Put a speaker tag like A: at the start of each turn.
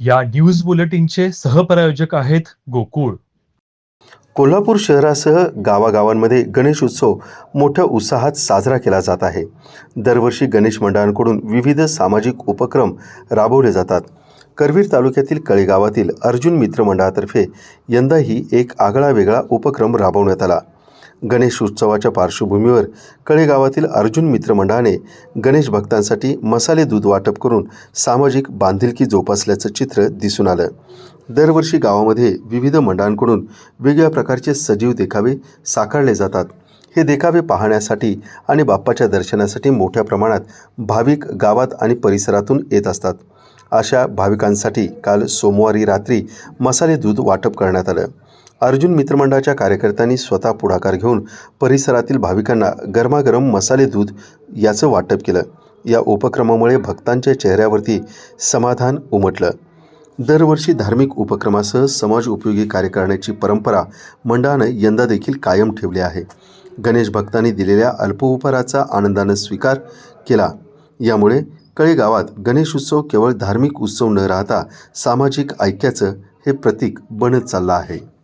A: या न्यूज बुलेटिनचे सहप्रायोजक आहेत गोकुळ.
B: कोल्हापूर शहरासह गावागावांमध्ये गणेश उत्सव मोठ्या उत्साहात साजरा केला जात आहे. दरवर्षी गणेश मंडळांकडून विविध सामाजिक उपक्रम राबवले जातात. करवीर तालुक्यातील कळेगावातील अर्जुन मित्र मंडळातर्फे यंदाही एक आगळा वेगळा उपक्रम राबवण्यात आला. गणेश उत्सवाच्या पार्श्वभूमीवर कळेगावातील अर्जुन मित्रमंडळाने गणेश भक्तांसाठी मसाले दूध वाटप करून सामाजिक बांधिलकी जोपासल्याचं चित्र दिसून आलं. दरवर्षी गावामध्ये विविध मंडळांकडून वेगवेगळ्या प्रकारचे सजीव देखावे साकारले जातात. हे देखावे पाहण्यासाठी आणि बाप्पाच्या दर्शनासाठी मोठ्या प्रमाणात भाविक गावात आणि परिसरातून येत असतात. अशा भाविकांसाठी काल सोमवारी रात्री मसाले दूध वाटप करण्यात आलं. अर्जुन मित्रमंडळाच्या कार्यकर्त्यांनी स्वतः पुढाकार घेऊन परिसरातील भाविकांना गरमागरम मसाले दूध याचं वाटप केलं. या उपक्रमामुळे भक्तांच्या चेहऱ्यावरती समाधान उमटलं. दरवर्षी धार्मिक उपक्रमासह समाज उपयोगी कार्य करण्याची परंपरा मंडळानं यंदा देखील कायम ठेवली आहे. गणेश भक्तांनी दिलेल्या अल्पोपहाराचा आनंदानं स्वीकार केला. यामुळे कळेगावात गणेश उत्सव केवळ धार्मिक उत्सव न राहता सामाजिक ऐक्याचं हे प्रतीक बनत चाललं आहे.